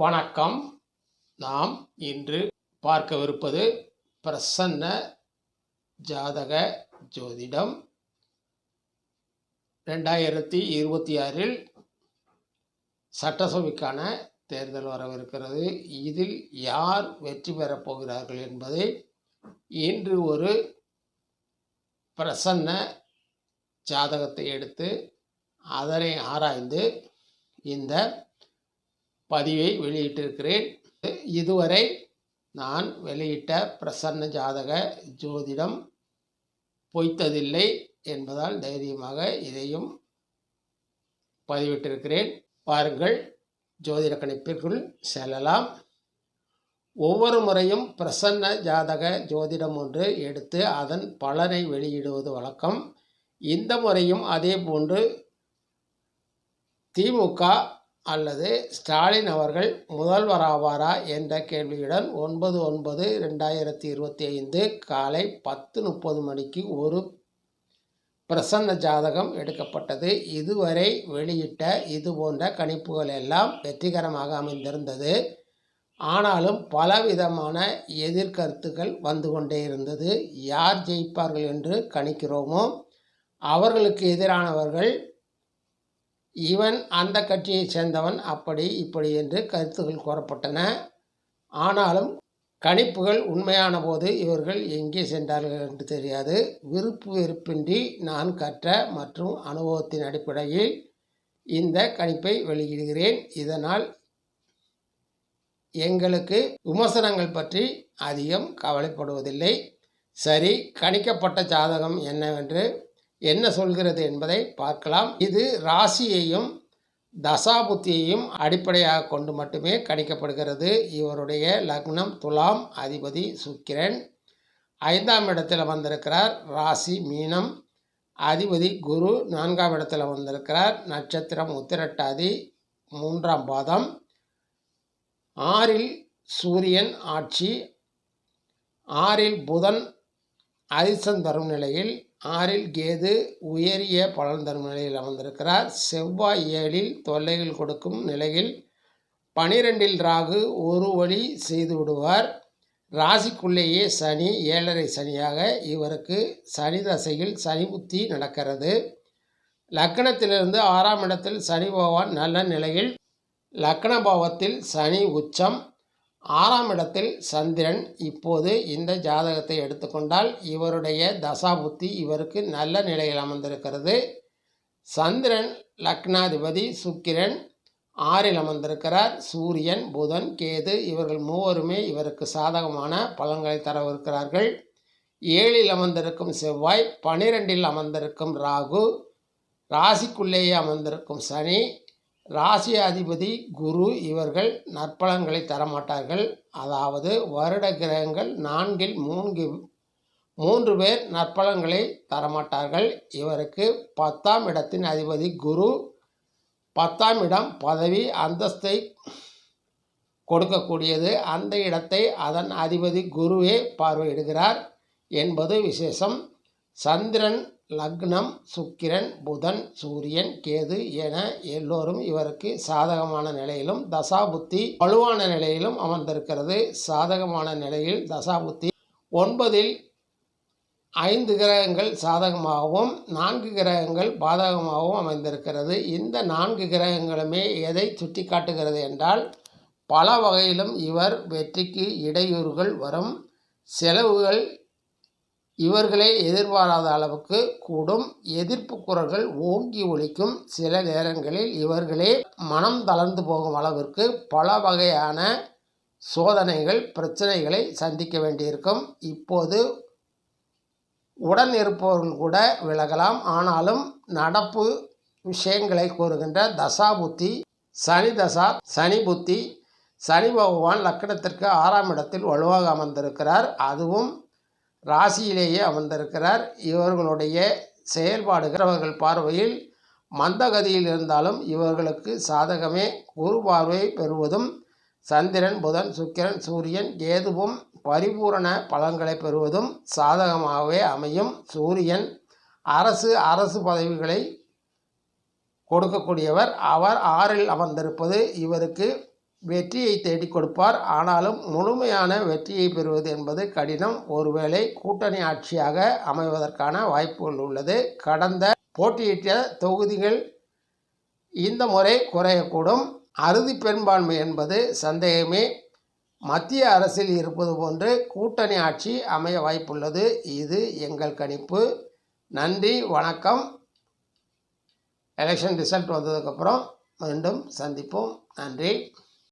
வணக்கம். நாம் இன்று பார்க்கவிருப்பது பிரசன்ன ஜாதக ஜோதிடம். ரெண்டாயிரத்தி இருபத்தி ஆறில் சட்டசபைக்கான தேர்தல் வரவிருக்கிறது. இதில் யார் வெற்றி பெறப் போகிறார்கள் என்பதை இன்று ஒரு பிரசன்ன ஜாதகத்தை எடுத்து அதனை ஆராய்ந்து இந்த பதிவை வெளியிட்டிருக்கிறேன். இதுவரை நான் வெளியிட்ட பிரசன்ன ஜாதக ஜோதிடம் பொய்த்ததில்லை என்பதால் தைரியமாக இதையும் பதிவிட்டிருக்கிறேன். பாருங்கள் ஜோதிட கணிப்பிற்குள் செல்லலாம். ஒவ்வொரு முறையும் பிரசன்ன ஜாதக ஜோதிடம் ஒன்று எடுத்து அதன் பலனை வெளியிடுவது வழக்கம். இந்த முறையும் அதே போன்று திமுக அல்லது ஸ்டாலின் அவர்கள் முதல்வராவாரா என்ற கேள்வியுடன் ஒன்பது ஒன்பது ரெண்டாயிரத்தி இருபத்தி ஐந்து காலை பத்து முப்பது மணிக்கு ஒரு பிரசன்ன ஜாதகம் எடுக்கப்பட்டது. இதுவரை வெளியிட்ட இது போன்ற கணிப்புகள் எல்லாம் வெற்றிகரமாக அமைந்திருந்தது. ஆனாலும் பலவிதமான எதிர்கருத்துக்கள் வந்து கொண்டே இருந்தது. யார் ஜெயிப்பார்கள் என்று கணிக்கிறோமோ அவர்களுக்கு எதிரானவர்கள் இவன் அந்த கட்சியைச் சேர்ந்தவன் அப்படி இப்படி என்று கருத்துகள் கூறப்பட்டன. ஆனாலும் கணிப்புகள் உண்மையான போது இவர்கள் எங்கே சென்றார்கள் என்று தெரியாது. விருப்பு வெறுப்பின்றி நான் கற்ற மற்றும் அனுபவத்தின் அடிப்படையில் இந்த கணிப்பை வெளியிடுகிறேன். இதனால் எங்களுக்கு விமர்சனங்கள் பற்றி அதிகம் கவலைப்படுவதில்லை. சரி கணிக்கப்பட்ட ஜாதகம் என்னவென்று என்ன சொல்கிறது என்பதை பார்க்கலாம். இது ராசியையும் தசாபுத்தியையும் அடிப்படையாக கொண்டு மட்டுமே கணிக்கப்படுகிறது. இவருடைய லக்னம் துலாம் அதிபதி சுக்கிரன். ஐந்தாம் இடத்தில் வந்திருக்கிறார் ராசி மீனம். அதிபதி குரு நான்காம் இடத்தில் வந்திருக்கிறார். நட்சத்திரம் உத்திரட்டாதி மூன்றாம் பாதம். ஆறில் சூரியன் ஆட்சி. ஆறில் புதன் அதிர்ஷ்டம் தரும் நிலையில் ஆறில் கேது உயரிய பலன் தரும் நிலையில் அமர்ந்திருக்கிறார். செவ்வாய் ஏழில் தொல்லைகள் கொடுக்கும் நிலையில் பனிரெண்டில் ராகு ஒரு வழி செய்து விடுவார். ராசிக்குள்ளேயே சனி ஏழரை சனியாக இவருக்கு சனி தசையில் சனி புத்தி நடக்கிறது. லக்கணத்திலிருந்து ஆறாம் இடத்தில் சனி பகவான் நல்ல நிலையில். லக்கண பாவத்தில் சனி உச்சம். ஆறாம் இடத்தில் சந்திரன் இப்போது இந்த ஜாதகத்தை எடுத்துக்கொண்டால் இவருடைய தசாபுத்தி இவருக்கு நல்ல நிலையில் அமர்ந்திருக்கிறது. சந்திரன் லக்னாதிபதி சுக்கிரன் ஆறில் அமர்ந்திருக்கிறார். சூரியன் புதன் கேது இவர்கள் மூவருமே இவருக்கு சாதகமான பலன்களை தரவிருக்கிறார்கள். ஏழில் அமர்ந்திருக்கும் செவ்வாய் பனிரெண்டில் அமர்ந்திருக்கும் ராகு ராசிக்குள்ளேயே அமர்ந்திருக்கும் சனி ராசி அதிபதி குரு இவர்கள் நற்பலன்களை தரமாட்டார்கள். அதாவது வருட கிரகங்கள் நான்கில் மூன்று மூன்று பேர் நற்பலன்களை தரமாட்டார்கள். இவருக்கு பத்தாம் இடத்தின் அதிபதி குரு பத்தாம் இடம் பதவி அந்தஸ்தை கொடுக்கக்கூடியது. அந்த இடத்தை அதன் அதிபதி குருவே பார்வையிடுகிறார் என்பது விசேஷம். சந்திரன் லக்னம் சுக்கிரன் புதன் சூரியன் கேது என எல்லோரும் இவருக்கு சாதகமான நிலையிலும் தசாபுத்தி வலுவான நிலையிலும் அமர்ந்திருக்கிறது. சாதகமான நிலையில் தசாபுத்தி ஒன்பதில் ஐந்து கிரகங்கள் சாதகமாகவும் நான்கு கிரகங்கள் பாதகமாகவும் அமைந்திருக்கிறது. இந்த நான்கு கிரகங்களுமே எதை சுட்டி காட்டுகிறது என்றால் பல வகையிலும் இவர் வெற்றிக்கு இடையூறுகள் வரும். செலவுகள் இவர்களே எதிர்பாராத அளவுக்கு கூடும். எதிர்ப்பு குரல்கள் ஓங்கி ஒழிக்கும் சில நேரங்களில் இவர்களே மனம் தளர்ந்து போகும் அளவிற்கு பல வகையான சோதனைகள் பிரச்சனைகளை சந்திக்க வேண்டியிருக்கும். இப்போது உடன் இருப்பவர்கள் கூட விலகலாம். ஆனாலும் நடப்பு விஷயங்களை கூறுகின்ற தசாபுத்தி சனி தசா சனி புத்தி சனி பகவான் லக்கணத்திற்கு ஆறாம் இடத்தில் வலுவாக அமர்ந்திருக்கிறார். அதுவும் ராசியிலேயே அமர்ந்திருக்கிறார். இவர்களுடைய செயல்பாடுகள் அவர்கள் பார்வையில் மந்தகதியில் இருந்தாலும் இவர்களுக்கு சாதகமே. குரு பார்வை பெறுவதும் சந்திரன் புதன் சுக்கிரன் சூரியன் கேதுவும் பரிபூரண பலன்களை பெறுவதும் சாதகமாகவே அமையும். சூரியன் அரசு அரசு பதவிகளை கொடுக்கக்கூடியவர். அவர் ஆறில் அமர்ந்திருப்பது இவருக்கு வெற்றியை தேடிக் கொடுப்பார். ஆனாலும் முழுமையான வெற்றியை பெறுவது என்பது கடினம். ஒருவேளை கூட்டணி ஆட்சியாக அமைவதற்கான வாய்ப்புகள் உள்ளது. கடந்த போட்டியிட்ட தொகுதிகள் இந்த முறை குறையக்கூடும். அறுதி பெரும்பான்மை என்பது சந்தேகமே. மத்திய அரசில் இருப்பது போன்று கூட்டணி ஆட்சி அமைய வாய்ப்புள்ளது. இது எங்கள் கணிப்பு. நன்றி வணக்கம். எலெக்ஷன் ரிசல்ட் வந்ததுக்கப்புறம் மீண்டும் சந்திப்போம். நன்றி.